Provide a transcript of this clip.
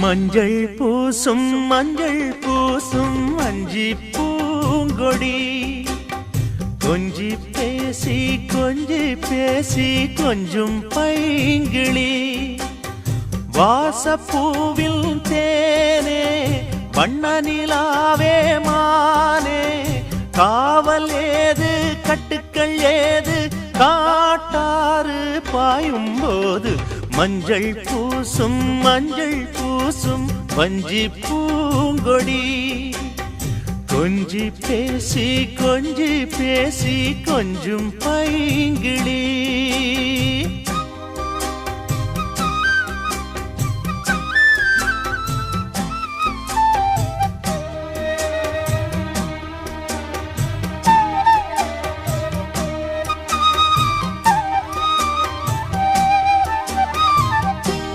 மஞ்சள் பூசும் மஞ்சள் பூசும் அஞ்சி பூங்கொடி. கொஞ்சி பேசி கொஞ்சி பேசி கொஞ்சம் பைங்கிளி. வாசப்பூவில் தேனே வண்ண நிலாவே மானே. காவல் ஏது கட்டுக்கள் ஏது காட்டா பாயும் போது மஞ்சள் பூசும் மஞ்சள் பூசும் வஞ்சி பூங்கொடி. கொஞ்சி பேசி கொஞ்சி பேசி கொஞ்சும் பைங்கிளி